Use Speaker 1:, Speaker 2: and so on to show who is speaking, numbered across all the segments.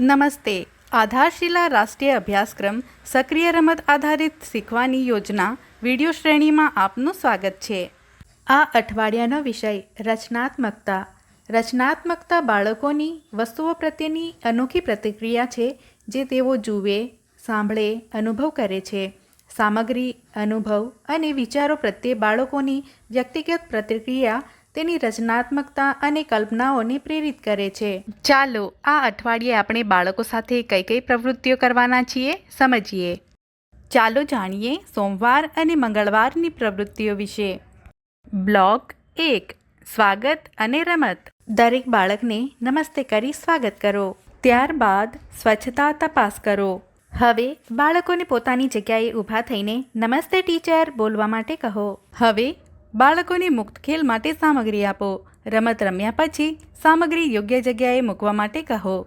Speaker 1: નમસ્તે. આધારશિલા રાષ્ટ્રીય અભ્યાસક્રમ સક્રિય રમત આધારિત શીખવાની યોજના વીડિયો શ્રેણીમાં આપનું સ્વાગત છે. આ અઠવાડિયાનો વિષય રચનાત્મકતા. રચનાત્મકતા બાળકોની વસ્તુઓ પ્રત્યેની અનોખી પ્રતિક્રિયા છે જે તેઓ જુએ, સાંભળે, અનુભવ કરે છે. સામગ્રી, અનુભવ અને વિચારો પ્રત્યે બાળકોની વ્યક્તિગત પ્રતિક્રિયા તેની રચનાત્મકતા અને કલ્પનાઓને પ્રેરિત કરે છે. ચાલો, આ અઠવાડિયે આપણે બાળકો સાથે કઈ કઈ પ્રવૃત્તિઓ કરવાના છીએ? સમજીએ. ચાલો જાણીએ સોમવાર અને મંગળવારની પ્રવૃત્તિઓ વિશે. બ્લોક એક, સ્વાગત અને રમત. દરેક બાળકને નમસ્તે કરી સ્વાગત કરો. ત્યારબાદ સ્વચ્છતા તપાસ કરો. હવે બાળકોને પોતાની જગ્યાએ ઊભા થઈને નમસ્તે ટીચર બોલવા માટે કહો. હવે બાળકોને મુક્ત ખેલ માટે સામગ્રી આપો. રમત રમ્યા પછી સામગ્રી યોગ્ય જગ્યાએ મૂકવા માટે કહો.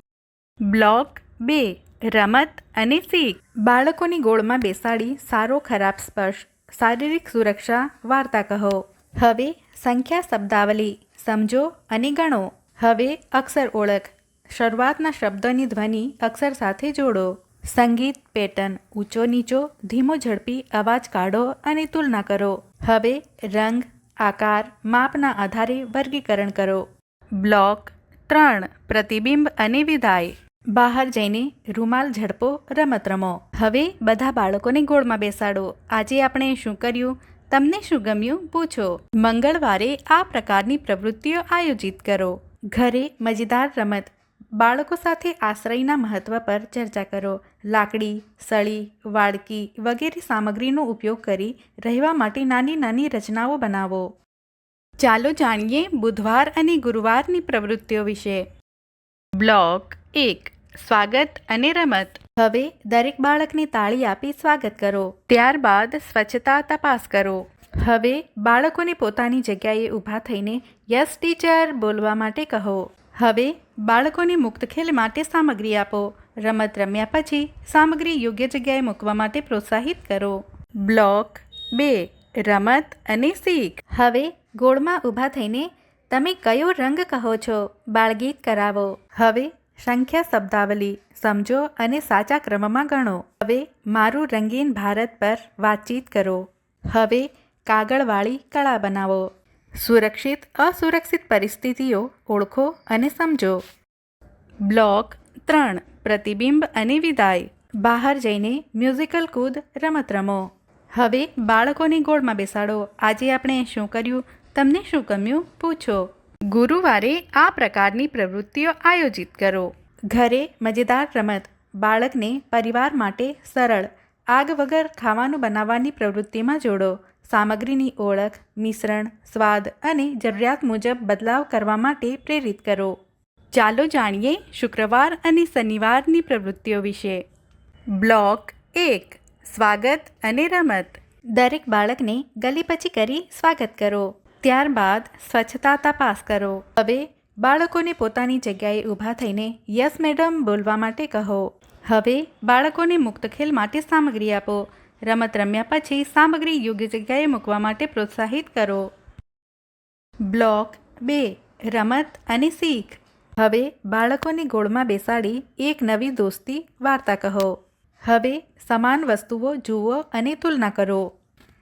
Speaker 1: બ્લોક બે, રમત અને શીખ. બાળકોની ગોળમાં બેસાડી સારો ખરાબ સ્પર્શ, શારીરિક સુરક્ષા, વાર્તા કહો. હવે સંખ્યા શબ્દાવલી, સમજો અને ગણો. હવે અક્ષર ઓળખ, શરૂઆતના શબ્દોની ધ્વનિ અક્ષર સાથે જોડો. સંગીત, પેટર્ન, ઊંચો નીચો, ધીમો ઝડપી, અવાજ કાઢો અને તુલના કરો. હવે રંગ, આકાર, માપના આધારે વર્ગીકરણ કરો. બ્લોક, ત્રણ, પ્રતિબિંબ અને વિદાય. બહાર જઈને રૂમાલ ઝડપો, રમત રમો. હવે બધા બાળકોને ગોળમાં બેસાડો. આજે આપણે શું કર્યું? તમને શું ગમ્યું? પૂછો. મંગળવારે આ પ્રકારની પ્રવૃત્તિઓ આયોજિત કરો. ઘરે મજેદાર રમત બાળકો સાથે આશ્રયના મહત્વ પર ચર્ચા કરો. લાકડી, સળી, વાડકી વગેરે સામગ્રીનો ઉપયોગ કરી રહેવા માટે નાની નાની રચનાઓ બનાવો. ચાલો જાણીએ બુધવાર અને ગુરુવારની પ્રવૃત્તિઓ વિશે. બ્લોક એક, સ્વાગત અને રમત. હવે દરેક બાળકને તાળી આપી સ્વાગત કરો. ત્યારબાદ સ્વચ્છતા તપાસ કરો. હવે બાળકોને પોતાની જગ્યાએ ઊભા થઈને, યસ, ટીચર, બોલવા માટે કહો. હવે બાળકોને મુક્ત ખેલ માટે સામગ્રી આપો. રમત રમ્યા પછી સામગ્રી યોગ્ય જગ્યાએ મૂકવા માટે પ્રોત્સાહિત કરો. બ્લોક બે, રમત અને શીખ. હવે ગોળમાં ઊભા થઈને તમે કયો રંગ કહો છો? બાળગીત કરાવો. હવે સંખ્યા શબ્દાવલી સમજો અને સાચા ક્રમમાં ગણો. હવે મારું રંગીન ભારત પર વાતચીત કરો. હવે કાગળવાળી કળા બનાવો. સુરક્ષિત, અસુરક્ષિત પરિસ્થિતિઓ ઓળખો અને સમજો. બ્લોક ત્રણ, પ્રતિબિંબ અને વિદાય. બહાર જઈને મ્યુઝિકલ કૂદ, રમત રમો. હવે બાળકોને ગોળમાં બેસાડો. આજે આપણે શું કર્યું? તમને શું ગમ્યું? પૂછો. ગુરુવારે આ પ્રકારની પ્રવૃત્તિઓ આયોજિત કરો. ઘરે મજેદાર રમત. બાળકને પરિવાર માટે સરળ. આગ વગર ખાવાનું બનાવવાની પ્રવૃત્તિમાં જોડો. સામગ્રીની ઓળખ, મિશ્રણ, સ્વાદ અને જરૂરિયાત મુજબ બદલાવ કરવા માટે પ્રેરિત કરો. ચાલો જાણીએ શુક્રવાર અને શનિવારની પ્રવૃત્તિઓ વિશે. બ્લોક એક, સ્વાગત અને રમત. દરેક બાળકને ગલી પછી કરી સ્વાગત કરો. ત્યારબાદ સ્વચ્છતા તપાસ કરો. હવે બાળકોને પોતાની જગ્યાએ ઊભા થઈને યસ મેડમ બોલવા માટે કહો. હવે બાળકોને મુક્ત ખેલ માટે સામગ્રી આપો. રમત રમ્યા પછી સામગ્રી યોગ્ય જગ્યાએ મૂકવા માટે પ્રોત્સાહિત કરો. બ્લોક બે, રમત અને શીખ. હવે બાળકોને ગોળમાં બેસાડી એક નવી દોસ્તી વાર્તા કહો. હવે સમાન વસ્તુઓ જુઓ અને તુલના કરો.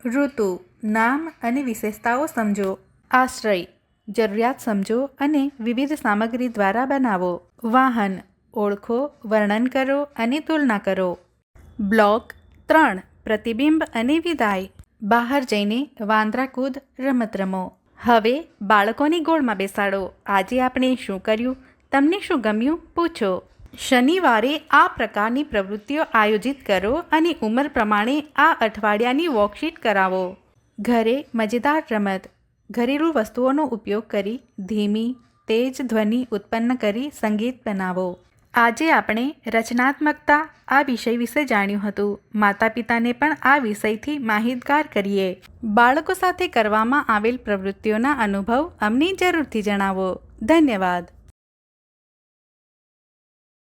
Speaker 1: ઋતુ, નામ અને વિશેષતાઓ સમજો. આશ્રય, જરૂરિયાત સમજો અને વિવિધ સામગ્રી દ્વારા બનાવો. વાહન, ઓળખો, વર્ણન કરો અને તુલના કરો. બ્લોક ત્રણ પ્રતિબિંબ અને વિદાય. બહાર જઈને વાંદરાકૂદ રમત રમો. હવે બાળકોની ગોળમાં બેસાડો. આજે આપણે શું કર્યું? તમને શું ગમ્યું? પૂછો. શનિવારે આ પ્રકારની પ્રવૃત્તિઓ આયોજિત કરો અને ઉંમર પ્રમાણે આ અઠવાડિયાની વર્કશીટ કરાવો. ઘરે મજેદાર રમત. ઘરેલુ વસ્તુઓનો ઉપયોગ કરી ધીમી, તેજ ધ્વનિ ઉત્પન્ન કરી સંગીત બનાવો. આજે આપણે રચનાત્મકતા આ વિષય વિશે જાણ્યું હતું. માતા પિતાને પણ આ વિષયથી માહિતગાર કરીએ. બાળકો સાથે કરવામાં આવેલ પ્રવૃત્તિઓના અનુભવ અમને જરૂરથી જણાવો. ધન્યવાદ.